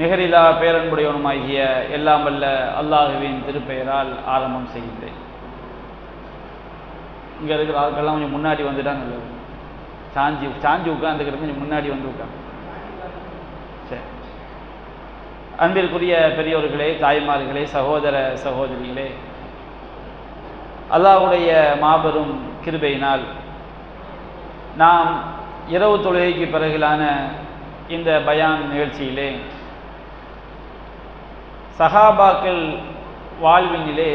நிகரிலா பேரன்புடையவனுமாகிய எல்லாம் வல்ல அல்லாஹுவின் திருப்பெயரால் ஆரம்பம் செய்கின்றேன். இங்கே இருக்கிற ஆட்கள்லாம் கொஞ்சம் முன்னாடி வந்துட்டா நல்லது சாஞ்சி சாஞ்சி உட்காந்துக்கிறது கொஞ்சம் முன்னாடி வந்து உட்காந்து சரி. அன்பிற்குரிய பெரியோர்களே தாய்மார்களே சகோதர சகோதரிகளே அல்லாஹுடைய மாபெரும் கிருபையினால் நாம் இரவு தொழுகைக்கு பிறகிலான இந்த பயான் நிகழ்ச்சியிலே சஹாபாக்கள் வாழ்வினிலே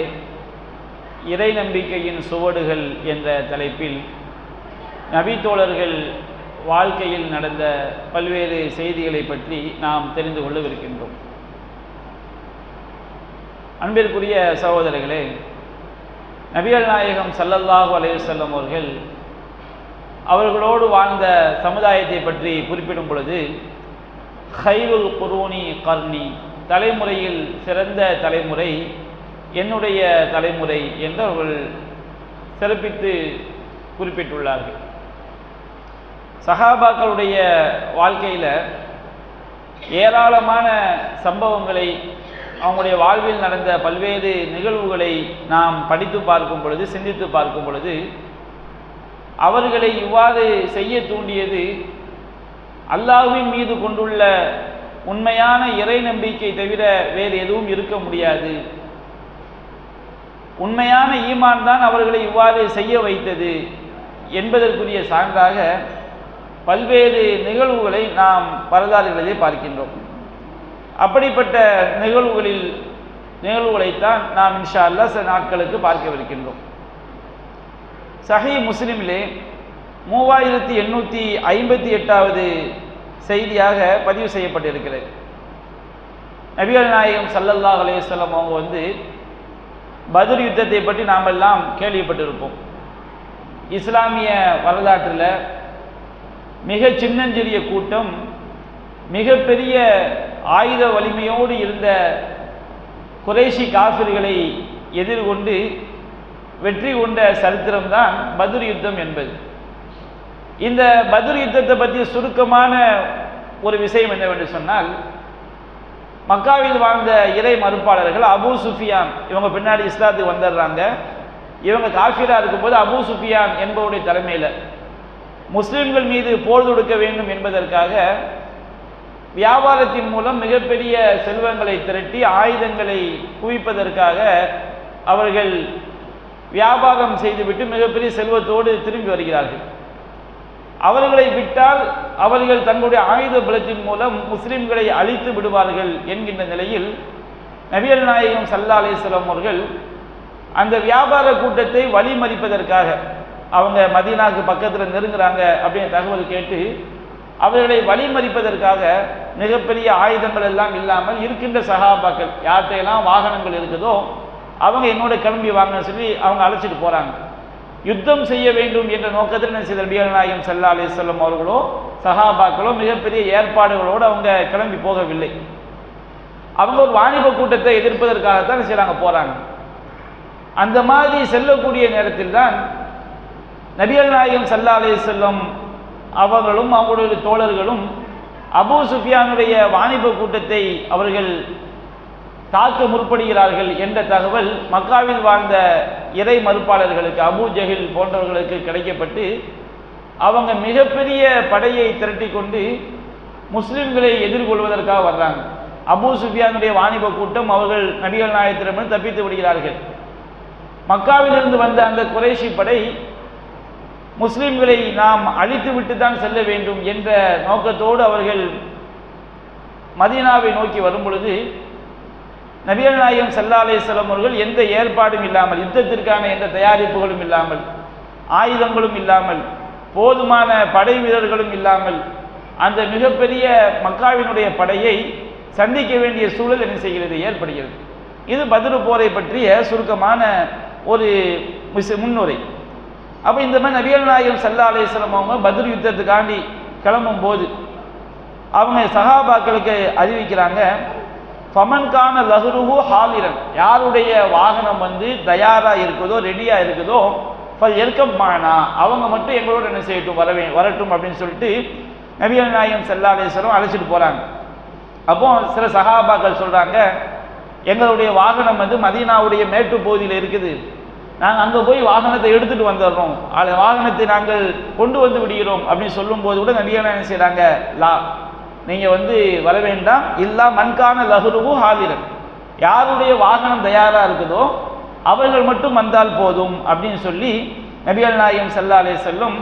இறை நம்பிக்கையின் சுவடுகள் என்ற தலைப்பில் நபித்தோழர்கள் வாழ்க்கையில் நடந்த பல்வேறு செய்திகளை பற்றி நாம் தெரிந்து கொள்ளவிருக்கின்றோம். அன்பிற்குரிய சகோதரர்களே நபிகள் நாயகம் சல்லல்லாஹு அலையுசல்லம் அவர்கள் அவர்களோடு வாழ்ந்த சமுதாயத்தை பற்றி குறிப்பிடும் பொழுது ஹைருல் குரூனி கர்ணி தலைமுறையில் சிறந்த தலைமுறை என்னுடைய தலைமுறை என்று அவர்கள் சிறப்பித்து குறிப்பிட்டுள்ளார்கள். சஹாபாக்களுடைய வாழ்க்கையில் ஏராளமான சம்பவங்களை அவங்களுடைய வாழ்வில் நடந்த பல்வேறு நிகழ்வுகளை நாம் படித்து பார்க்கும் பொழுது சிந்தித்து பார்க்கும் பொழுது அவர்களை இவ்வாறு செய்ய தூண்டியது அல்லாஹுவின் மீது கொண்டுள்ள உண்மையான இறை நம்பிக்கை தவிர வேறு எதுவும் இருக்க முடியாது. உண்மையான ஈமான் தான் அவர்களை இவ்வாறு செய்ய வைத்தது என்பதற்குரிய சான்றாக பல்வேறு நிகழ்வுகளை நாம் வரலாறுகளிலே பார்க்கின்றோம். அப்படிப்பட்ட நிகழ்வுகளில் நிகழ்வுகளைத்தான் நாம் இன்ஷா அல்லா சில நாட்களுக்கு பார்க்கவிருக்கின்றோம். சஹி முஸ்லிமிலே மூவாயிரத்தி எண்ணூற்றி ஐம்பத்தி எட்டாவது செய்தியாக பதிவு செய்யப்பட்டிருக்கிறது. நபிகள் நாயகம் சல்லல்லாஹ் அலையம் அவங்க வந்து பதுர் யுத்தத்தை பற்றி நாம் எல்லாம் கேள்விப்பட்டிருப்போம். இஸ்லாமிய வரலாற்றில் மிக சின்னஞ்சிறிய கூட்டம் மிகப்பெரிய ஆயுத வலிமையோடு இருந்த குறைஷி காஃபிர்களை எதிர்கொண்டு வெற்றி கொண்ட சரித்திரம்தான் பதுர் யுத்தம் என்பது. இந்த பதுர் யுத்தத்தை பற்றி சுருக்கமான ஒரு விஷயம் என்னவென்று சொன்னால் மக்காவில் வாழ்ந்த இறை மறுப்பாளர்கள் அபு சுஃபியான் இவங்க பின்னாடி இஸ்லாத்துக்கு வந்துடுறாங்க. இவங்க காஃபிராக இருக்கும்போது அபு சுஃபியான் என்பவருடைய தலைமையில் முஸ்லீம்கள் மீது போர் தொடுக்க வேண்டும் என்பதற்காக வியாபாரத்தின் மூலம் மிகப்பெரிய செல்வங்களை திரட்டி ஆயுதங்களை குவிப்பதற்காக அவர்கள் வியாபாரம் செய்துவிட்டு மிகப்பெரிய செல்வத்தோடு திரும்பி வருகிறார்கள். அவர்களை விட்டால் அவர்கள் தங்களுடைய ஆயுத பலத்தின் மூலம் முஸ்லிம்களை அழித்து விடுவார்கள் என்கின்ற நிலையில் நபியல் நாயகம் சல்லா அலிஸ்லாம் அவர்கள் அந்த வியாபார கூட்டத்தை வழிமறிப்பதற்காக அவங்க மதீனாவுக்கு பக்கத்தில் நெருங்குறாங்க அப்படின்னு தகவல் கேட்டு அவர்களை வழிமறிப்பதற்காக மிகப்பெரிய ஆயுதங்கள் எல்லாம் இல்லாமல் இருக்கின்ற சகாபாக்கள் யார்கிட்டையெல்லாம் வாகனங்கள் இருக்குதோ அவங்க என்னோட கிளம்பி வாங்கன்னு சொல்லி அவங்க அழைச்சிட்டு போகிறாங்க யுத்தம் செய்ய வேண்டும் என்ற நோக்கத்தில் என்ன செய்த நபிகள் நாயகம் சல்லா அலிஸ்லம் அவர்களோ சஹாபாக்களோ மிகப்பெரிய ஏற்பாடுகளோடு அவங்க கிளம்பி போகவில்லை. அவங்க ஒரு வாணிப கூட்டத்தை எதிர்ப்பதற்காகத்தான் செய்கிறாங்க போகிறாங்க அந்த மாதிரி செல்லக்கூடிய நேரத்தில் தான் நபிகள் நாயகம் சல்லா அலிசல்லம் அவர்களும் அவங்களுடைய தோழர்களும் அபு சுஃபியானுடைய வாணிப கூட்டத்தை அவர்கள் தாக்க முற்படுகிறார்கள் என்ற தகவல் மக்காவில் வாழ்ந்த இறை மறுப்பாளர்களுக்கு அபு ஜஹில் போன்றவர்களுக்கு கிடைக்கப்பட்டு அவங்க மிகப்பெரிய படையை திரட்டி கொண்டு முஸ்லிம்களை எதிர்கொள்வதற்காக வர்றாங்க. அபு சுஃபியானுடைய வாணிப கூட்டம் அவர்கள் நபிகள் நாயகத்திடமிருந்து தப்பித்து விடுகிறார்கள். மக்காவிலிருந்து வந்த அந்த குறைஷி படை முஸ்லிம்களை நாம் அழித்து விட்டு தான் செல்ல வேண்டும் என்ற நோக்கத்தோடு அவர்கள் மதீனாவை நோக்கி வரும் பொழுது நபிகள் நாயகம் சல்லா அலிஸ்லாம் அவர்கள் எந்த ஏற்பாடும் இல்லாமல் யுத்தத்திற்கான எந்த தயாரிப்புகளும் இல்லாமல் ஆயுதங்களும் இல்லாமல் போதுமான படை வீரர்களும் இல்லாமல் அந்த மிகப்பெரிய மக்காவினுடைய படையை சந்திக்க வேண்டிய சூழல் என்ன செய்கிறது? ஏற்படுகிறது. இது பதிரு போரை பற்றிய சுருக்கமான ஒரு முன்னுரை. அப்போ இந்த மாதிரி நபியல் நாயகம் சல்லா அலிஸ்லாம் அவங்க பதிர் யுத்தத்துக்காண்டி கிளம்பும் போது அவங்க சகாபாக்களுக்கு அறிவிக்கிறாங்க ஃபமன்கான லஹ்ருஹு ஹாலிரன். யாருடைய வாகனம் வந்து தயாராக இருக்குதோ ரெடியாக இருக்குதோ எருக்கம் மானா அவங்க மட்டும் எங்களோட என்ன செய்யட்டும் வரவே வரட்டும் அப்படின்னு சொல்லிட்டு நபிகள் நாயகம் செல்லாதேஸ்வரம் அழைச்சிட்டு போகிறாங்க அப்போ சில சகாபாக்கள் சொல்கிறாங்க எங்களுடைய வாகனம் வந்து மதீனாவுடைய மேட்டு பகுதியில் இருக்குது. நாங்கள் அங்கே போய் வாகனத்தை எடுத்துட்டு வந்துடுறோம் அந்த வாகனத்தை நாங்கள் கொண்டு வந்து விடுகிறோம். அப்படின்னு சொல்லும்போது கூட நபிகள் என்ன செய்கிறாங்க லா நீங்கள் வந்து வர வேண்டாம். இல்லா மண்கான லகுருவு ஹாதிரன். யாருடைய வாகனம் தயாராக இருக்குதோ அவர்கள் மட்டும் வந்தால் போதும் அப்படின்னு சொல்லி நபிகள் நாயகம் சல்லா செல்லும்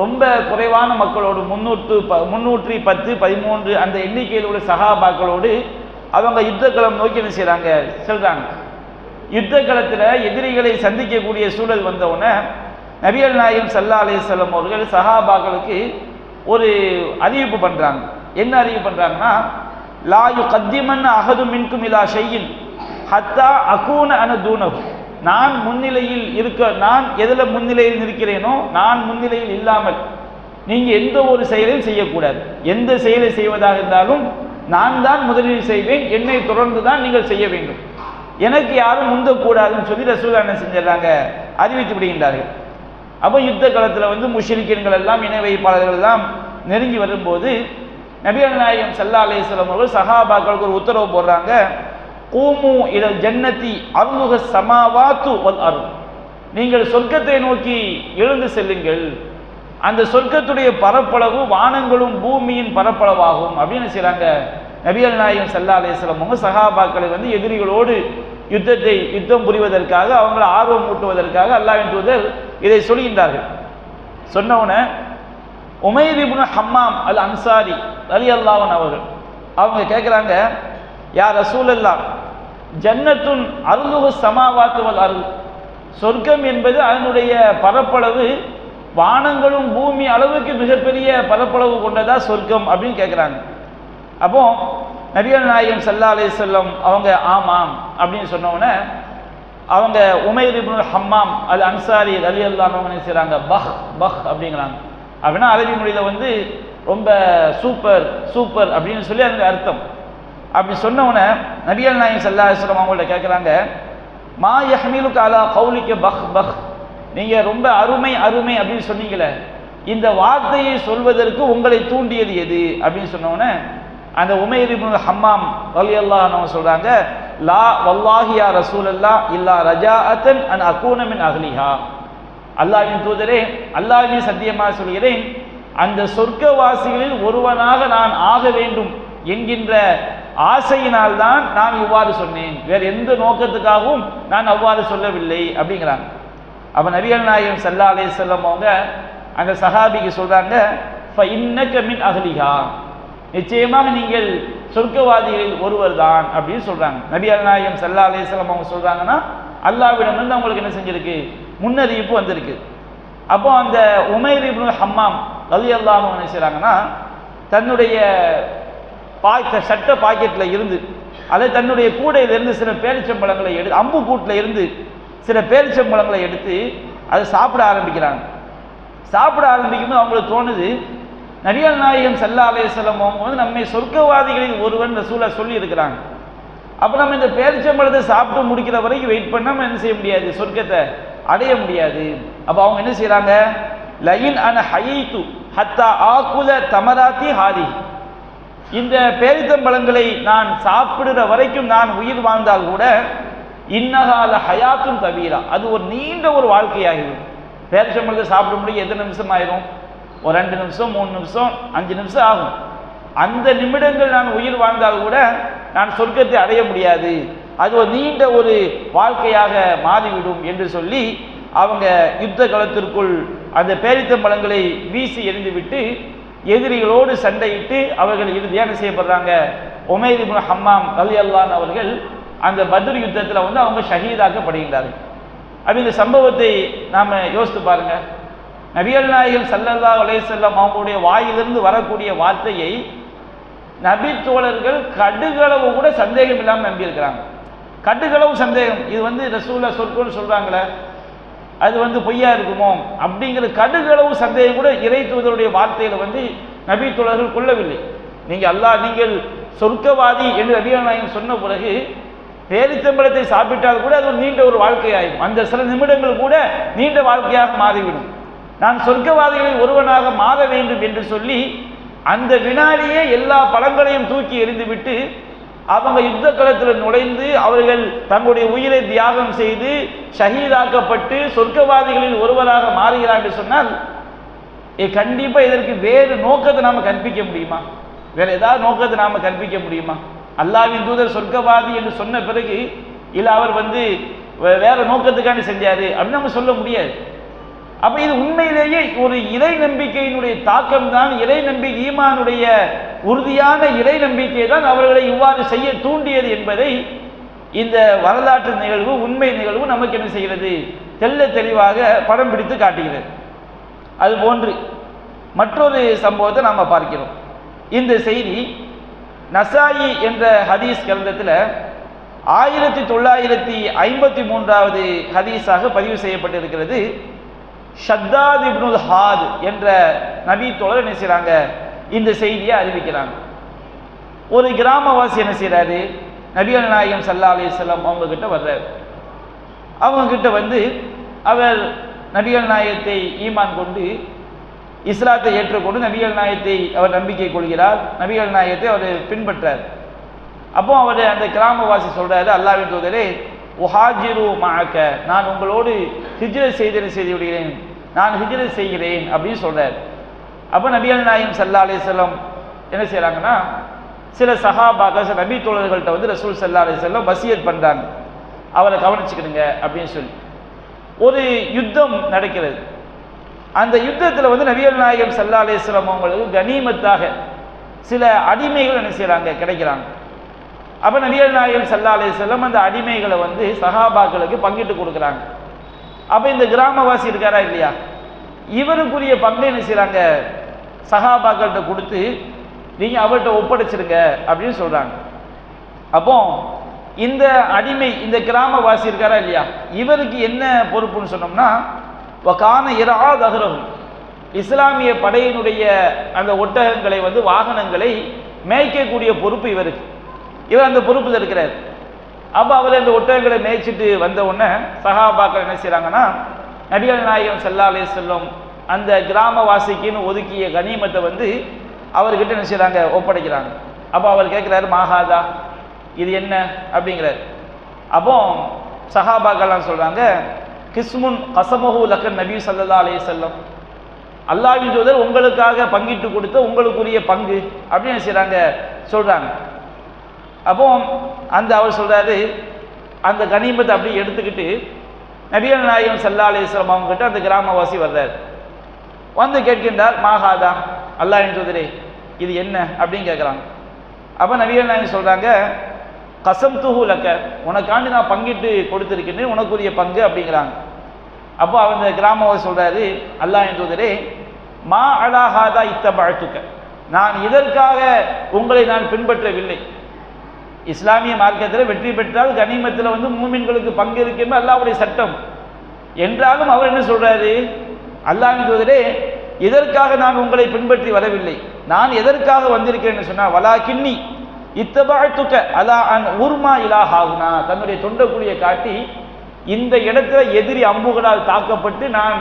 ரொம்ப குறைவான மக்களோடு முன்னூற்று ப முன்னூற்றி பத்து பதிமூன்று அந்த எண்ணிக்கையில் உள்ள சகாபாக்களோடு அவங்க யுத்தக்களம் நோக்கி என்ன செய்கிறாங்க செல்கிறாங்க யுத்த களத்தில் எதிரிகளை சந்திக்கக்கூடிய சூழல் வந்தவுடனே நபிகள் நாயகம் சல்லா செல்லும் அவர்கள் சஹாபாக்களுக்கு ஒரு அறிவிப்பு பண்ணுறாங்க என்ன அறிவு பண்றாங்கன்னா லாயு கத்திமன் அகது மின்கும் இலா செய்யின் ஹத்தா அகூன அன தூனகு நான் முன்னிலையில் இருக்க நான் எதில் முன்னிலையில் இருக்கிறேனோ நான் முன்னிலையில் இல்லாமல் நீங்கள் எந்த ஒரு செயலையும் செய்யக்கூடாது. எந்த செயலை செய்வதாக இருந்தாலும் நான் தான் முதலில் செய்வேன் என்னை தொடர்ந்து தான் நீங்கள் செய்ய வேண்டும். எனக்கு யாரும் முந்தக்கூடாதுன்னு சொல்லி ரசூலா என்ன செஞ்சிடறாங்க? அறிவித்து விடுகின்றார்கள். அப்போ யுத்த காலத்தில் வந்து முஷ்ரிக்கீன்கள் எல்லாம் இணை வைப்பாளர்கள் எல்லாம் நெருங்கி வரும்போது நபிகள் நாயகம் சல்லா அலிஸ்லாம் அவர்கள் சஹாபாக்களுக்கு ஒரு உத்தரவு போடுறாங்க. கூமு இடல் ஜன்னதி அருமுக சமாவாத்து அருள் நீங்கள் சொர்க்கத்தை நோக்கி எழுந்து செல்லுங்கள். அந்த சொர்க்கத்துடைய பரப்பளவு வானங்களும் பூமியின் பரப்பளவாகும் அப்படின்னு செய்கிறாங்க நபிகள் நாயகம் சல்லா அலிஸ்லாம் அவங்க சஹாபாக்களை வந்து எதிரிகளோடு யுத்தத்தை யுத்தம் புரிவதற்காக அவங்களை ஆர்வம் ஊட்டுவதற்காக அல்லாஹ்வின் தூதர் இதை சொல்கின்றார்கள். சொன்னவுன உமைர் ஹம்மாம் அல் அன்சாரி அலி அல்லாவன் அவர்கள். அவங்க கேட்குறாங்க யார் ரசூலல்லா ஜன்னத்துன் அருளுகு சமாவாத்துவல் அருள். சொர்க்கம் என்பது அதனுடைய பரப்பளவு வானங்களும் பூமி அளவுக்கு மிகப்பெரிய பரப்பளவு கொண்டதா சொர்க்கம்? அப்படின்னு கேட்குறாங்க அப்போ நபிகள் நாயகம் சல்லா அலைஹி செல்லம் அவங்க ஆமாம் அப்படின்னு சொன்னவுடனே அவங்க உமைர் இப்னு ஹம்மாம் அது அன்சாரி அலி அல்லாமவங்க செய்கிறாங்க பஹ் பஹ் அப்படிங்கிறாங்க. அப்படின்னா அரபி மொழியில் வந்து ரொம்ப சூப்பர் சூப்பர் அப்படின்னு சொல்லி அதுக்கு அர்த்தம். அப்படி சொன்ன நபியல் நபிகள் நாயகம் அவங்கள்ட்ட கேட்குறாங்க மா யஹ்மீலு காலா கௌலிக்க பஹ் பஹ். நீங்கள் ரொம்ப அருமை அருமை அப்படின்னு சொன்னீங்களே இந்த வார்த்தையை சொல்வதற்கு உங்களை தூண்டியது எது? அப்படின்னு சொன்ன அந்த உமேர் இப்னு ஹம்மாம் ரலியல்லாஹு அன்ஹு சொல்கிறாங்க லா வல்லாஹியா ரசூல் ரசூலல்லாஹ் இல்லா ரஜாஅத்தன் அன் அக்கூனமின் மின் அல்லாவின் தூதரே அல்லாஹ்வின் சத்தியமாக சொல்கிறேன் அந்த சொர்க்கவாசிகளில் ஒருவனாக நான் ஆக வேண்டும் என்கின்ற ஆசையினால் தான் நான் இவ்வாறு சொன்னேன். வேற எந்த நோக்கத்துக்காகவும் நான் அவ்வாறு சொல்லவில்லை அப்படிங்கிறாங்க. அப்போ நபிகள் நாயகம் சல்லா செல்லம் அவங்க அந்த சஹாபிக்கு சொல்கிறாங்க மின் அகலிகா நிச்சயமாக நீங்கள் சொர்க்கவாதிகளில் ஒருவர் தான் அப்படின்னு சொல்கிறாங்க நபி நாயகம் சல்லா செல்லம் அவங்க சொல்கிறாங்கன்னா அல்லாவிடம் வந்து அவங்களுக்கு என்ன செஞ்சிருக்கு? முன்னறிவிப்பு வந்திருக்கு. அப்போ அந்த உமைர் இப்னு ஹம்மாம் ரலி அல்லாஹ் என்ன செய்கிறாங்கன்னா தன்னுடைய பாய்க்க சட்ட பாக்கெட்டில் இருந்து அதை தன்னுடைய கூடையிலிருந்து சில பேரிச்சம்பழங்களை எடுத்து அம்பு கூட்டில் இருந்து சில பேரிச்சம்பழங்களை எடுத்து அதை சாப்பிட ஆரம்பிக்கிறாங்க. சாப்பிட ஆரம்பிக்கும்போது அவங்களுக்கு தோணுது நடிகர் நாயகம் செல்லா அலையம் அவங்க வந்து நம்மை சொர்க்கவாதிகளில் ஒருவன் ரசூலா சொல்லி இருக்கிறாங்க அப்போ நம்ம இந்த பேரிச்சம்பழத்தை சாப்பிட்டு முடிக்கிற வரைக்கும் வெயிட் பண்ணாமல் என்ன செய்ய முடியாது? சொர்க்கத்தை அடைய முடியாது. அப்போ அவங்க என்ன செய்றாங்க? லயின் அன ஹயித்து ஹத்தா ஆக்குல தமராத்தி ஹாரி இந்த பேரித்தம்பழங்களை நான் சாப்பிடுற வரைக்கும் நான் உயிர் வாழ்ந்தால் கூட இன்னகால ஹயாத்தும் தவீரா அது ஒரு நீண்ட ஒரு வாழ்க்கையாகிடும் பேரிச்சம்பழத்தை சாப்பிட முடியும் எத்தனை நிமிஷம் ஆயிரும்? ஒரு ரெண்டு நிமிஷம் மூணு நிமிஷம் அஞ்சு நிமிஷம் ஆகும். அந்த நிமிடங்கள் நான் உயிர் வாழ்ந்தால் கூட நான் சொர்க்கத்தை அடைய முடியாது. அது ஒரு நீண்ட ஒரு வாழ்க்கையாக மாறிவிடும் என்று சொல்லி அவங்க யுத்த களத்திற்குள் அந்த பேரித்தம்பழங்களை வீசி எறிந்துவிட்டு எதிரிகளோடு சண்டையிட்டு அவர்கள் இறுதி செய்யப்படுறாங்க. உமைர் ஹம்மாம் அலி அல்லான் அவர்கள் அந்த பத்ர் யுத்தத்தில் வந்து அவங்க ஷஹீதாக்கப்படுகின்றார்கள். அப்படி இந்த சம்பவத்தை நாம் யோசித்து பாருங்க. நபிகள் நாயகம் சல்லல்லா அலையம் அவங்களுடைய வாயிலிருந்து வரக்கூடிய வார்த்தையை நபி தோழர்கள் கடுகளவு கூட சந்தேகம் இல்லாமல் நம்பியிருக்கிறாங்க. கடுகளவு சந்தேகம். இது வந்து ரசூலா சொற்கோன்னு சொல்றாங்களே அது வந்து பொய்யா இருக்குமோ? அப்படிங்கிற கடுகளவு சந்தேகம் கூட இறை தூதருடைய வார்த்தையில வந்து நபி தோழர்கள் கொள்ளவில்லை நீங்க அல்லா நீங்கள் சொர்க்கவாதி என்று நபிகள் சொன்ன பிறகு பேரித்தம்பளத்தை சாப்பிட்டால் கூட அது ஒரு நீண்ட ஒரு வாழ்க்கையாகும் அந்த சில நிமிடங்கள் கூட நீண்ட வாழ்க்கையாக மாறிவிடும். நான் சொர்க்கவாதிகளில் ஒருவனாக மாற வேண்டும் என்று சொல்லி அந்த வினாடியே எல்லா பழங்களையும் தூக்கி எறிந்துவிட்டு அவங்க யுத்த களத்தில் நுழைந்து அவர்கள் தங்களுடைய உயிரை தியாகம் செய்து ஷஹீதாக்கப்பட்டு சொர்க்கவாதிகளில் ஒருவராக மாறுகிறார் என்று சொன்னால் ஏ கண்டிப்பா இதற்கு வேறு நோக்கத்தை நாம கற்பிக்க முடியுமா? வேற ஏதாவது நோக்கத்தை நாம கற்பிக்க முடியுமா? அல்லாவின் தூதர் சொர்க்கவாதி என்று சொன்ன பிறகு இல்ல அவர் வந்து வே- வேற நோக்கத்துக்காண்டி செஞ்சாரு அப்படின்னு நம்ம சொல்ல முடியாது. அப்ப இது உண்மையிலேயே ஒரு இறை நம்பிக்கையினுடைய தாக்கம் தான் இறை நம்பி ஈமானுடைய உறுதியான இறை நம்பிக்கை தான் அவர்களை இவ்வாறு செய்ய தூண்டியது என்பதை இந்த வரலாற்று நிகழ்வு உண்மை நிகழ்வு நமக்கு என்ன செய்கிறது? தெள்ள தெளிவாக படம் பிடித்து காட்டுகிறது. அது போன்று மற்றொரு சம்பவத்தை நாம் பார்க்கிறோம். இந்த செய்தி நசாயி என்ற ஹதீஸ் கிரந்தத்தில் ஆயிரத்தி தொள்ளாயிரத்தி ஐம்பத்தி மூன்றாவது ஹதீஸாக பதிவு செய்யப்பட்டிருக்கிறது. ஷத்தாத் இப்னுல் ஹாத் என்ற நபி தோழர் என்ன செய்கிறாங்க இந்த செய்தியை அறிவிக்கிறாங்க. ஒரு கிராமவாசி என்ன செய்கிறாரு நபிகள் நாயகம் சல்லா அலி அவங்க அவங்கக்கிட்ட வர்றார். அவங்கக்கிட்ட வந்து அவர் நபிகள் நாயகத்தை ஈமான் கொண்டு இஸ்லாத்தை ஏற்றுக்கொண்டு நபிகள் நாயகத்தை அவர் நம்பிக்கை கொள்கிறார். நபிகள் நாயகத்தை அவர் பின்பற்றார். அப்போ அவர் அந்த கிராமவாசி சொல்கிறாரு அல்லாவின் தூதரே உஹாஜிரு மாக்க நான் உங்களோடு ஹிஜ்ரத் செய்து செய்து விடுகிறேன். நான் ஹிஜ்ரத் செய்கிறேன் அப்படின்னு சொல்கிறார் அப்போ நபியல் நாயகம் சல்லா அலிஸ்லாம் என்ன செய்கிறாங்கன்னா சில சஹாபாக்கள் சில நபி தோழர்கள்ட்ட வந்து ரசூல் சல்லா அலிஸ்லாம் வசியத் பண்ணுறாங்க அவரை கவனிச்சுக்கிடுங்க அப்படின்னு சொல்லி. ஒரு யுத்தம் நடக்கிறது. அந்த யுத்தத்தில் வந்து நபியல் நாயகம் சல்லா அலிஸ்லாம் அவங்களுக்கு கனிமத்தாக சில அடிமைகள் என்ன செய்கிறாங்க கிடைக்கிறாங்க. அப்ப நபிகள் நாயகம் சல்லா செல்லம் அந்த அடிமைகளை வந்து சஹாபாக்களுக்கு பங்கிட்டு கொடுக்குறாங்க. அப்ப இந்த கிராமவாசி இருக்காரா இல்லையா? இவருக்குரிய பங்கை என்ன செய்கிறாங்க சஹாபாக்கள்கிட்ட கொடுத்து நீங்க அவர்கிட்ட ஒப்படைச்சிருங்க அப்படின்னு சொல்றாங்க. அப்போ இந்த அடிமை இந்த கிராமவாசி இருக்காரா இல்லையா? இவருக்கு என்ன பொறுப்புன்னு சொன்னோம்னா கான இரா தகரம் இஸ்லாமிய படையினுடைய அந்த ஒட்டகங்களை வந்து வாகனங்களை மேய்க்கக்கூடிய பொறுப்பு இவருக்கு. இவர் அந்த பொறுப்பில் இருக்கிறார். அப்போ அவர் அந்த ஒட்டகங்களை மேய்ச்சிட்டு வந்த உடனே சகாபாக்கள் என்ன செய்கிறாங்கன்னா நபிகள் நாயகம் சல்லா செல்லும் செல்லம் அந்த கிராமவாசிக்குன்னு ஒதுக்கிய கனிமத்தை வந்து அவர்கிட்ட என்ன செய்கிறாங்க ஒப்படைக்கிறாங்க. அப்போ அவர் கேட்குறாரு மாகாதா இது என்ன? அப்படிங்கிறார். அப்போ சஹாபாக்கள்லாம் சொல்கிறாங்க கிஸ்முன் கசமஹு லக்கன் நபி சல்லா அலே செல்லம் அல்லாவின் ஜோதர் உங்களுக்காக பங்கிட்டு கொடுத்த உங்களுக்குரிய பங்கு. அப்படின்னு என்ன சொல்கிறாங்க அப்போ அந்த அவர் சொல்கிறாரு அந்த கனிமத்தை அப்படியே எடுத்துக்கிட்டு நபிகள் நாயகம் சல்லா அலிஸ்லாம் அவங்க கிட்ட அந்த கிராமவாசி வர்றார். வந்து கேட்கின்றார் மாகாதா அல்லாஹ்வின் தூதரே இது என்ன? அப்படின்னு கேட்குறாங்க. அப்போ நபிகள் நாயகம் சொல்கிறாங்க கசம் துஹு லக்க உனக்காண்டி நான் பங்கிட்டு கொடுத்துருக்கேன்னு உனக்குரிய பங்கு அப்படிங்கிறாங்க. அப்போ அந்த கிராமவாசி சொல்கிறாரு அல்லாஹ்வின் தூதரே மா அலாஹாதா இத்தபழத்துக்க நான் இதற்காக உங்களை நான் பின்பற்றவில்லை. இஸ்லாமிய மார்க்கத்தில் வெற்றி பெற்றால் கனிமத்தில் வந்து மூமின்களுக்கு பங்கு இருக்குமே அல்லாவுடைய சட்டம். என்றாலும் அவர் என்ன சொல்றாரு? அல்லாஹ்வின் தூதரே இதற்காக நான் உங்களை பின்பற்றி வரவில்லை? நான் எதற்காக வந்திருக்கிறேன்னு சொன்னா வலா கிண்ணி இத்தபாழ்த்துக்க அலா அன் ஊர்மா இலாஹாகுனா தன்னுடைய தொண்டக்குழியை காட்டி இந்த இடத்துல எதிரி அம்புகளால் தாக்கப்பட்டு நான்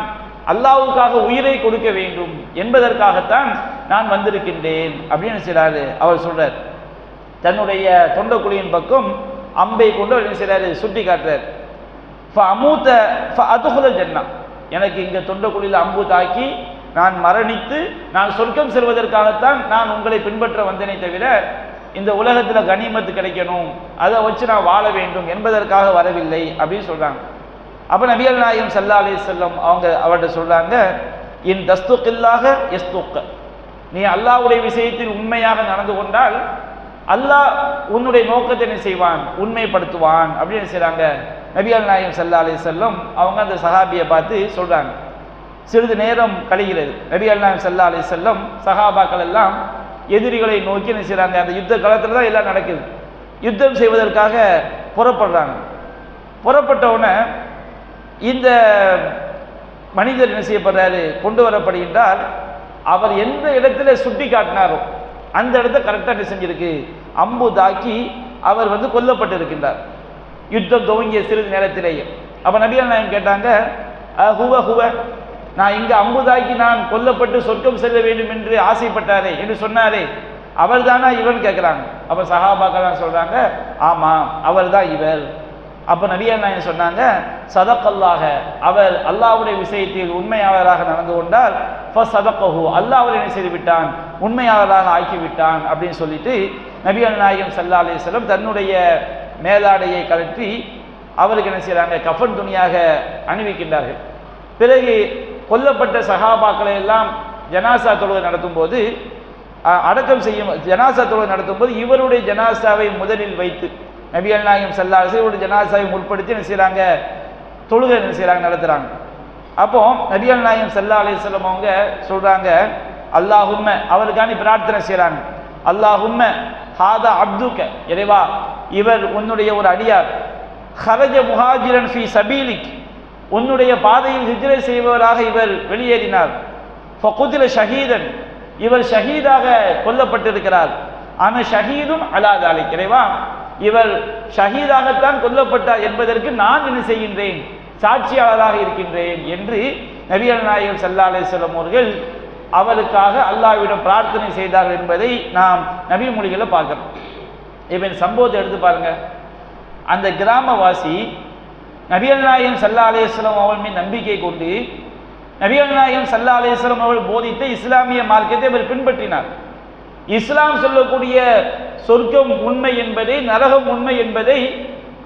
அல்லாஹ்வுக்காக உயிரை கொடுக்க வேண்டும் என்பதற்காகத்தான் நான் வந்திருக்கின்றேன் அப்படின்னு சொல்றாரு அவர் சொல்றார். தன்னுடைய தொண்டக்குழியின் பக்கம் அம்பை கொண்டு என்ன செய்றாரு? சுட்டி காட்டுறார். அமூத்த அதுகுல ஜன்னா. எனக்கு இங்க தொண்டக்குழியில் அம்பு தாக்கி நான் மரணித்து நான் சொர்க்கம் செல்வதற்காகத்தான் நான் உங்களை பின்பற்ற வந்தேனே தவிர இந்த உலகத்தில் கனிமத்து கிடைக்கணும். அதை வச்சு நான் வாழ வேண்டும் என்பதற்காக வரவில்லை அப்படின்னு சொல்கிறாங்க அப்ப நபியல் நாயகம் சல்லா அலி செல்லம் அவங்க அவர்கிட்ட சொல்கிறாங்க என் தஸ்துக்கில்லாக எஸ்துக்க நீ அல்லாஹ்வுடைய விஷயத்தில் உண்மையாக நடந்து கொண்டால் அல்லாஹ் உன்னுடைய நோக்கத்தை என்ன செய்வான்? உண்மைப்படுத்துவான். அப்படின்னு செய்கிறாங்க நபிகள் நாயம் சல்லா அலி செல்லம் அவங்க அந்த சஹாபியை பார்த்து சொல்கிறாங்க சிறிது நேரம் கழிகிறது. நபிகள் நாயகம் சல்லா அலி செல்லம் சஹாபாக்கள் எல்லாம் எதிரிகளை நோக்கி என்ன செய்கிறாங்க அந்த யுத்த காலத்தில் தான் எல்லாம் நடக்குது. யுத்தம் செய்வதற்காக புறப்படுறாங்க. புறப்பட்டவுடனே இந்த மனிதர் என்ன செய்யப்படுறாரு? கொண்டு வரப்படுகின்றார். அவர் எந்த இடத்துல சுட்டி காட்டினாரோ அந்த இடத்த கரெக்டாக என்ன செஞ்சிருக்கு அம்பு தாக்கி அவர் வந்து கொல்லப்பட்டு இருக்கின்றார் யுத்தம் துவங்கிய சிறிது நேரத்திலேயே. அப்போ நபிகள் நாயம் கேட்டாங்க ஹுவ ஹுவ நான் இங்கே அம்புதாக்கி நான் கொல்லப்பட்டு சொர்க்கம் செல்ல வேண்டும் என்று ஆசைப்பட்டாரே என்று சொன்னாரே. அவர் தானா இவன் அப்போ அப்ப சஹாபாக்கெல்லாம் ஆமாம் அவர் தான் இவர். அப்போ நபியா நாயன் சொன்னாங்க? சதக்கல்லாக அவர் அல்லாவுடைய விஷயத்தில் உண்மையாளராக நடந்து கொண்டால் சதக்கஹு அல்லாஹ் அவர் என்ன செய்து விட்டான் உண்மையாளராக ஆக்கிவிட்டான் அப்படின்னு சொல்லிட்டு நபிகள் நாயகம் சல்லா அலிஸ்லம் தன்னுடைய மேலாடையை கழற்றி அவருக்கு என்ன செய்கிறாங்க கஃன் துணியாக அணிவிக்கின்றார்கள். பிறகு கொல்லப்பட்ட சகாபாக்களை எல்லாம் ஜனாசா தொழுகை நடத்தும் போது அடக்கம் செய்யும் ஜனாசா தொழுகை நடத்தும் போது இவருடைய ஜனாசாவை முதலில் வைத்து நபிகள் நாயகம் சல்லா ஒரு ஜனாசாவை முற்படுத்தி என்ன செய்றாங்க? தொழுகை என்ன செய்கிறாங்க நடத்துகிறாங்க அப்போ நபிகள் நாயகம் செல்லா அலி செல்லம் அவங்க சொல்கிறாங்க அல்லாஹும்ம அவருக்காண்டி பிரார்த்தனை செய்கிறாங்க அல்லாஹும்ம ஹாதா அப்துக்க. இறைவா இவர் உன்னுடைய ஒரு அடியார். ஹரஜ முஹாஜிரன் ஃபி சபீலிக். உன்னுடைய பாதையில் ஹிஜ்ரை செய்பவராக இவர் வெளியேறினார். ஃபகுதில ஷஹீதன். இவர் ஷஹீதாக கொல்லப்பட்டிருக்கிறார். ஆனால் ஷஹீதும் அலாதாலை இறைவா இவர் ஷஹீதாகத்தான் கொல்லப்பட்டார் என்பதற்கு நான் என்ன செய்கின்றேன்? சாட்சியாளராக இருக்கின்றேன் என்று நபிகள் நாயகம் சல்லா அலிஸ்லம் அவர்கள் அவருக்காக அல்லாஹ்விடம் பிரார்த்தனை செய்தார்கள் என்பதை நாம் நபி மொழிகளை பார்க்கிறோம். இப்போ சம்பவத்தை எடுத்து பாருங்க. அந்த கிராமவாசி நபிகள் நாயகம் சல்லா அலிஸ்லாம் அவள் மீது நம்பிக்கை கொண்டு நபிகள் நாயகம் சல்லா அலிஸ்லாம் அவர்கள் போதித்த இஸ்லாமிய மார்க்கத்தை அவர் பின்பற்றினார். இஸ்லாம் சொல்லக்கூடிய சொர்க்கம் உண்மை என்பதை நரகம் உண்மை என்பதை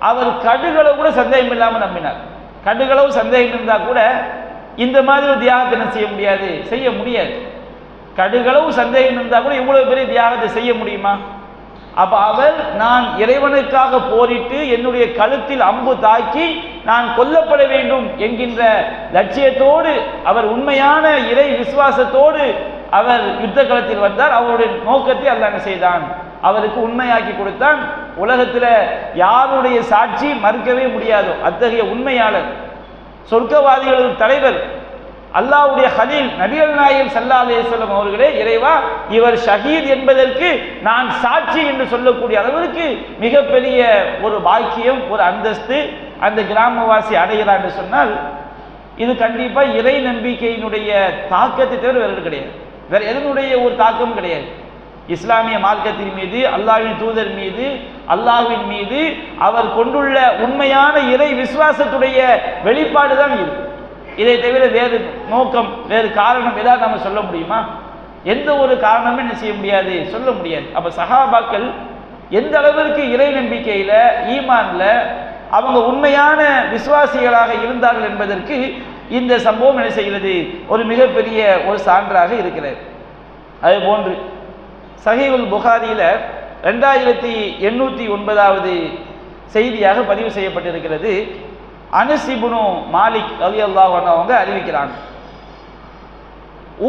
அவர் கடுகளவு கூட சந்தேகம் இல்லாமல் நம்பினார். கடுகளவு சந்தேகம் இருந்தால் கூட இந்த மாதிரி ஒரு தியாகத்தை என்ன செய்ய முடியாது. செய்ய முடியாது. கடுகளவு சந்தேகம் இருந்தால் கூட இவ்வளோ பெரிய தியாகத்தை செய்ய முடியுமா? அப்போ அவர் நான் இறைவனுக்காக போரிட்டு என்னுடைய கழுத்தில் அம்பு தாக்கி நான் கொல்லப்பட வேண்டும் என்கின்ற லட்சியத்தோடு அவர் உண்மையான இறை விசுவாசத்தோடு அவர் யுத்த களத்தில் வந்தார். அவருடைய நோக்கத்தை அல்லாங்க செய்தான். அவருக்கு உண்மையாக்கி கொடுத்தான். உலகத்தில் யாருடைய சாட்சி மறுக்கவே முடியாதோ. அத்தகைய உண்மையாளர் சொர்க்கவாதிகளின் தலைவர் அல்லாவுடைய ஹலீல் நபிகள் நாயகம் சல்லா அலேஸ்வலம் அவர்களே இறைவா இவர் ஷஹீத் என்பதற்கு நான் சாட்சி என்று சொல்லக்கூடிய அளவிற்கு மிகப்பெரிய ஒரு பாக்கியம் ஒரு அந்தஸ்து அந்த கிராமவாசி அடைகிறார் என்று சொன்னால் இது கண்டிப்பாக இறை நம்பிக்கையினுடைய தாக்கத்தை தவிர வேறு கிடையாது. வேற எதனுடைய ஒரு தாக்கமும் கிடையாது. இஸ்லாமிய மார்க்கத்தின் மீது அல்லாஹின் தூதர் மீது அல்லாஹ்வின் மீது அவர் கொண்டுள்ள உண்மையான இறை விசுவாசத்துடைய வெளிப்பாடு தான் இது. இதை தவிர வேறு நோக்கம் வேறு காரணம் ஏதாவது நம்ம சொல்ல முடியுமா? எந்த ஒரு காரணமும் என்ன செய்ய முடியாது சொல்ல முடியாது. அப்போ சஹாபாக்கள் எந்த அளவிற்கு இறை நம்பிக்கையில் ஈமான்ல அவங்க உண்மையான விசுவாசிகளாக இருந்தார்கள் என்பதற்கு இந்த சம்பவம் என்ன செய்கிறது? ஒரு மிகப்பெரிய ஒரு சான்றாக இருக்கிறது. அது போன்று சஹீவுல் புகாரியில் ரெண்டாயிரத்தி எண்ணூற்றி ஒன்பதாவது செய்தியாக பதிவு செய்யப்பட்டிருக்கிறது. அனுசிபுனு மாலிக் அலி அல்லாஹ் அவங்க அறிவிக்கிறாங்க.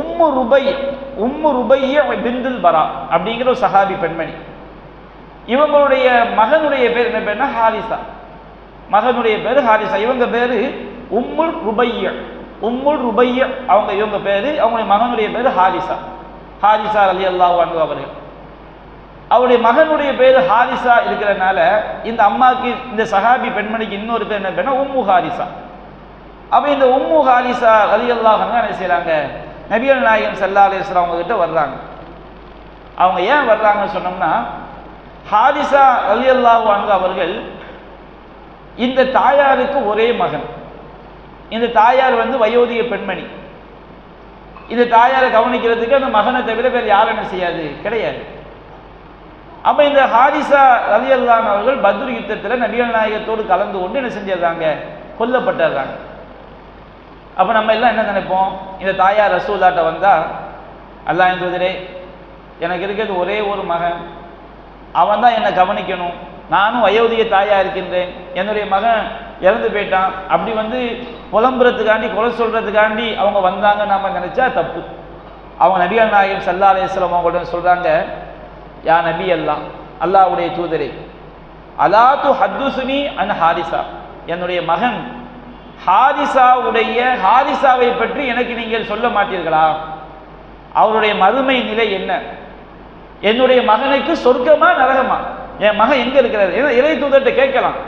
உம்மு ருபை உம்மு ருபைய பிந்துல் பரா அப்படிங்கிற ஒரு சஹாபி பெண்மணி. இவங்களுடைய மகனுடைய பேர் என்ன பேர்னா ஹாரிசா. மகனுடைய பேர் ஹாரிசா. இவங்க பேர் உம்முல் ருபைய. உம்முல் ருபைய அவங்க இவங்க பேர் அவங்களுடைய மகனுடைய பேர் ஹாரிசா. ஹாரிசா அலி அல்லாஹ் அவர்கள். அவருடைய மகனுடைய பேர் ஹாரிசா இருக்கிறனால இந்த அம்மாவுக்கு இந்த சஹாபி பெண்மணிக்கு இன்னொரு பேர் என்ன பேர்னா உம்மு ஹாரிசா. அப்போ இந்த உம்மு ஹாரிசா அலி அல்லாஹ் என்ன செய்கிறாங்க நபியல் நாயகம் சல்லா அலிஸ்லாம் அவங்க கிட்ட வர்றாங்க. அவங்க ஏன் வர்றாங்கன்னு சொன்னோம்னா ஹாரிசா அலி அல்லாஹ் அவர்கள் இந்த தாயாருக்கு ஒரே மகன். இந்த தாயார் வந்து வயோதிக பெண்மணி. இந்த தாயாரை கவனிக்கிறதுக்கு அந்த மகனை தவிர வேறு யாரும் என்ன செய்யாது? கிடையாது. அப்ப இந்த ஹாரிசா ரவி அல்லான் அவர்கள் பத்ரு யுத்தத்தில் நபிகள் நாயகத்தோடு கலந்து கொண்டு என்ன செஞ்சிடுறாங்க? கொல்லப்பட்டுறாங்க. அப்ப நம்ம எல்லாம் என்ன நினைப்போம்? இந்த தாயார் ரசூல்லாட்ட வந்தா அல்லாஹ் என்பதிலே எனக்கு இருக்கிறது ஒரே ஒரு மகன். அவன் தான் என்னை கவனிக்கணும். நானும் வயோதிக தாயா இருக்கின்றேன். என்னுடைய மகன் இறந்து போயிட்டான். அப்படி வந்து புலம்புறதுக்காண்டி கொலை சொல்றதுக்காண்டி அவங்க வந்தாங்க. நாம நினைச்சா தப்பு. அவங்க நபிகள் நாயகம் சல்லா அலையம் அவங்கள்ட்ட சொல்றாங்க யா நபி அல்லா அல்லாஹ்வுடைய தூதரே அலாத்து ஹத்துசுனி அன் ஹாரிசா. என்னுடைய மகன் ஹாரிசாவுடைய ஹாரிசாவை பற்றி எனக்கு நீங்கள் சொல்ல மாட்டீர்களா? அவருடைய மறுமை நிலை என்ன? என்னுடைய மகனுக்கு சொர்க்கமா நரகமா? என் மகன் எங்க இருக்கிறார்? ஏன்னா இறை தூதர்கிட்ட கேட்கலாம்.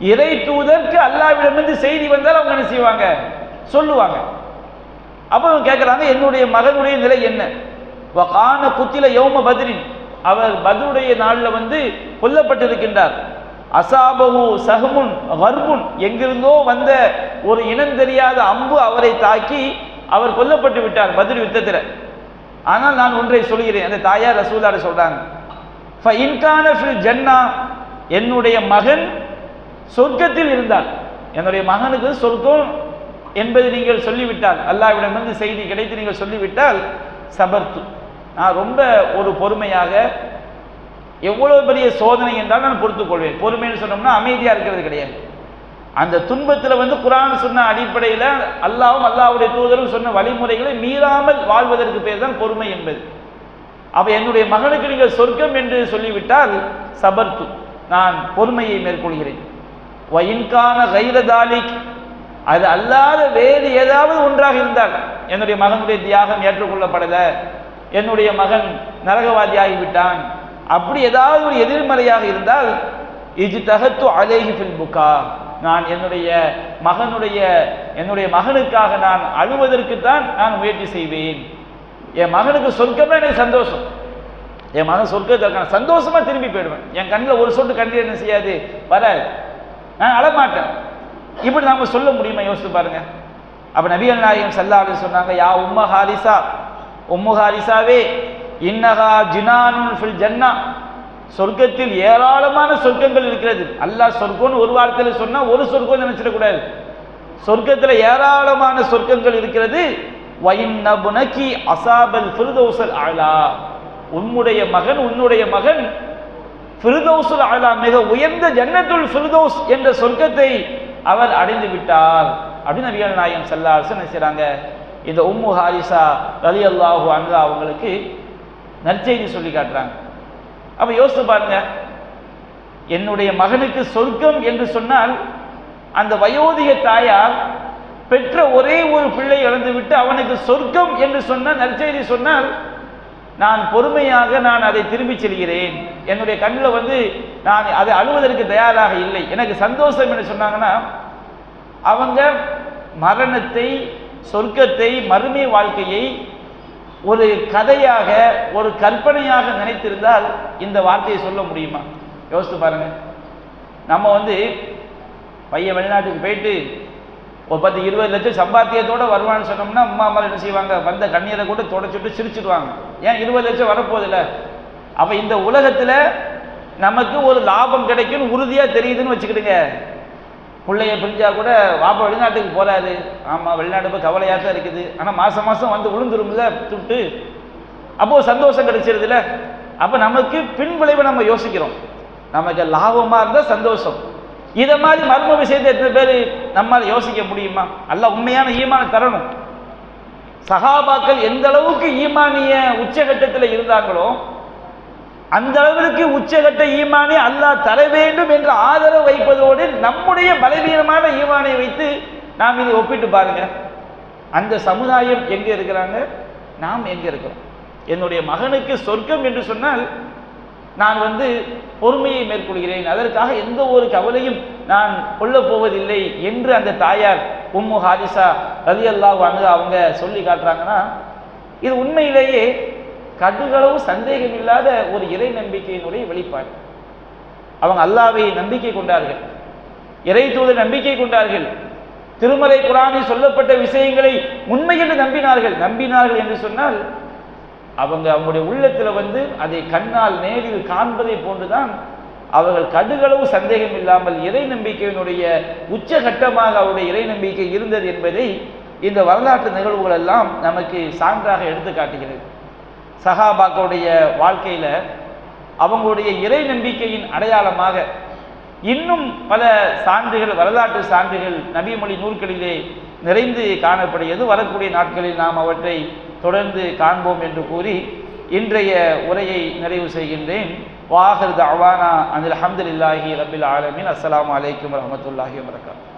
இறை தூதருக்கு அல்லாவிடமிருந்து செய்தி வந்தால் அவங்க என்ன செய்வாங்க? சொல்லுவாங்க. அப்போ அவங்க கேட்குறாங்க என்னுடைய மகனுடைய நிலை என்ன? காண குத்தில யௌம பதிரின். அவர் பத்ருடைய நாளில் வந்து கொல்லப்பட்டிருக்கின்றார். அசாபகு சஹமுன் வர்முன் எங்கிருந்தோ வந்த ஒரு இனம் தெரியாத அம்பு அவரை தாக்கி அவர் கொல்லப்பட்டு விட்டார் பத்ரு யுத்தத்தில். ஆனால் நான் ஒன்றை சொல்கிறேன். அந்த தாயார் ரசூலாட சொல்கிறாங்க ஃப ஃபில் ஜன்னா. என்னுடைய மகன் சொர்க்கத்தில் இருந்தார். என்னுடைய மகனுக்கு சொர்க்கம் என்பது நீங்கள் சொல்லிவிட்டால் அல்லாவிடமிருந்து செய்தி கிடைத்து நீங்கள் சொல்லிவிட்டால் சபர்த்து. நான் ரொம்ப ஒரு பொறுமையாக எவ்வளவு பெரிய சோதனை என்றால் நான் பொறுத்துக்கொள்வேன் பொறுமைன்னு சொன்னோம்னா அமைதியா இருக்கிறது கிடையாது. அந்த துன்பத்தில் வந்து குரான் சொன்ன அடிப்படையில் அல்லாவும் அல்லாவுடைய தூதரும் சொன்ன வழிமுறைகளை மீறாமல் வாழ்வதற்கு பேர் தான் பொறுமை என்பது. அப்ப என்னுடைய மகனுக்கு நீங்கள் சொர்க்கம் என்று சொல்லிவிட்டால் சபர்த்து. நான் பொறுமையை மேற்கொள்கிறேன். வயின்கான கைரதாலிக் அது அல்லாத வேறு ஏதாவது ஒன்றாக இருந்தால் என்னுடைய மகனுடைய தியாகம் ஏற்றுக்கொள்ளப்படலை. என்னுடைய மகன் நரகவாதியாகிவிட்டான். அப்படி ஏதாவது ஒரு எதிர்மறையாக இருந்தால் இது தகத்து அலேஹி ஃபில் புக்கா நான் என்னுடைய மகனுடைய என்னுடைய மகனுக்காக நான் அழுவதற்குத்தான் நான் முயற்சி செய்வேன். என் மகனுக்கு சொர்க்கமே எனக்கு சந்தோஷம். என் மகன் சொர்க்கத்திற்கான சந்தோஷமா திரும்பி போயிடுவேன். என் கண்ணில் ஒரு சொட்டு கண்ணீர் என்ன செய்யாது? வராது. நான் அழமாட்டேன். இப்படி நாம சொல்ல முடியுமா? யோசித்து பாருங்க. அப்ப நபிகள் நாயகம் செல்லாது சொன்னாங்க யா உம்ம ஹாரிசா உம்மு ஹாரிசாவே இன்னஹா ஜினானுன் ஃபில் ஜன்னா. சொர்க்கத்தில் ஏராளமான சொர்க்கங்கள் இருக்கிறது. அல்லாஹ் சொர்க்கம்னு ஒரு வார்த்தையில் சொன்னா ஒரு சொர்க்கம் நினைச்சிடக்கூடாது சொர்க்கத்தில் ஏராளமான சொர்க்கங்கள் இருக்கிறது. வயின்னபுனகி அசாபல் ஃபிர்தோசல் அலா. உன்னுடைய மகன் உன்னுடைய மகன் ஃபிர்தௌசுல் அலா மிக உயர்ந்த ஜன்னத்துல் ஃபிர்தௌஸ் என்ற சொர்க்கத்தை அவர் அடைந்து விட்டார் அப்படின்னு நபிகள் நாயகம் சல்லாசன் செய்கிறாங்க இந்த உம்மு ஹாரிசா ரலி அல்லாஹூ அன்ஹா அவங்களுக்கு நற்செய்தி சொல்லி காட்டுறாங்க. அப்போ யோசித்து பாருங்க. என்னுடைய மகனுக்கு சொர்க்கம் என்று சொன்னால் அந்த வயோதிக தாயார் பெற்ற ஒரே ஒரு பிள்ளை இழந்து விட்டு அவனுக்கு சொர்க்கம் என்று சொன்ன நற்செய்தி சொன்னால் நான் பொறுமையாக நான் அதை திரும்பி செல்கிறேன். என்னுடைய கண்ணில் வந்து நான் அதை அழுவதற்கு தயாராக இல்லை. எனக்கு சந்தோஷம் என்று சொன்னாங்கன்னா அவங்க மரணத்தை சொர்க்கத்தை மறுமை வாழ்க்கையை ஒரு கதையாக ஒரு கற்பனையாக நினைத்திருந்தால் இந்த வார்த்தையை சொல்ல முடியுமா? யோசித்து பாருங்க. நம்ம வந்து பையன் வெளிநாட்டுக்கு போயிட்டு ஒரு பத்து இருபது லட்சம் சம்பாத்தியத்தோட வருவான்னு சொன்னோம்னா அம்மா அம்மா என்ன செய்வாங்க? வந்த கண்ணீரை கூட தொடச்சுட்டு சிரிச்சிடுவாங்க. ஏன் இருபது லட்சம் வரப்போதில்ல அப்ப இந்த உலகத்துல நமக்கு ஒரு லாபம் கிடைக்கும்னு உறுதியா தெரியுதுன்னு வச்சுக்கிடுங்க. பிள்ளைய பிரிஞ்சா கூட வாப்பா வெளிநாட்டுக்கு போறாரு. ஆமா வெளிநாடு போய் கவலையாக தான் இருக்குது. ஆனா மாசம் மாசம் வந்து விழுந்துரும்ல துட்டு. அப்போ சந்தோஷம் கிடைச்சிருதுல அப்ப நமக்கு பின் விளைவை நம்ம யோசிக்கிறோம். நமக்கு லாபமா இருந்தா சந்தோஷம். இதை மாதிரி மர்ம விஷயத்தை எத்தனை பேர் நம்மால் யோசிக்க முடியுமா? அல்ல உண்மையான ஈமான தரணும். சகாபாக்கள் எந்த அளவுக்கு ஈமானிய உச்சகட்டத்தில் இருந்தாங்களோ அந்த அளவிற்கு உச்சகட்ட ஈமானை அல்லாஹ் தர வேண்டும் என்ற ஆதரவு வைப்பதோடு நம்முடைய பலவீனமான ஈமானை வைத்து நாம் இதை ஒப்பிட்டு பாருங்க. அந்த சமுதாயம் எங்கே இருக்கிறாங்க? நாம் எங்கே இருக்கிறோம்? என்னுடைய மகனுக்கு சொர்க்கம் என்று சொன்னால் நான் வந்து பொறுமையை மேற்கொள்கிறேன். அதற்காக எந்த ஒரு கவலையும் நான் கொள்ளப் போவதில்லை என்று அந்த தாயார் உம்மு ஹாரிசா ரதி அல்லாஹ் அவங்க சொல்லி காட்டுறாங்கன்னா இது உண்மையிலேயே கடுகளவு சந்தேகம் இல்லாத ஒரு இறை நம்பிக்கையினுடைய வெளிப்பாடு. அவங்க அல்லாவை நம்பிக்கை கொண்டார்கள். இறை தூதர் நம்பிக்கை கொண்டார்கள். திருமலை குரானில் சொல்லப்பட்ட விஷயங்களை உண்மை என்று நம்பினார்கள். நம்பினார்கள் என்று சொன்னால் அவங்க அவங்களுடைய உள்ளத்தில் வந்து அதை கண்ணால் நேரில் காண்பதை போன்றுதான் அவர்கள் கடுகளவு சந்தேகம் இல்லாமல் இறை நம்பிக்கையினுடைய உச்சகட்டமாக அவருடைய இறை நம்பிக்கை இருந்தது என்பதை இந்த வரலாற்று நிகழ்வுகள் எல்லாம் நமக்கு சான்றாக எடுத்து காட்டுகிறது. சஹாபாக்களுடைய வாழ்க்கையில் அவங்களுடைய இறை நம்பிக்கையின் அடையாளமாக இன்னும் பல சான்றுகள் வரலாற்று சான்றுகள் நபிமொழி நூல்களிலே நிறைந்து காணப்படுகிறது. வரக்கூடிய நாட்களில் நாம் அவற்றை தொடர்ந்து காண்போம் என்று கூறி இன்றைய உரையை நிறைவு செய்கின்றேன். வாஹர் தவானா அனில் அஹமதுல்லாஹி ரபில் ஆலமின். அஸ்லாம் வலைக்கம் வரமத்துல்லாஹி வரகாத்து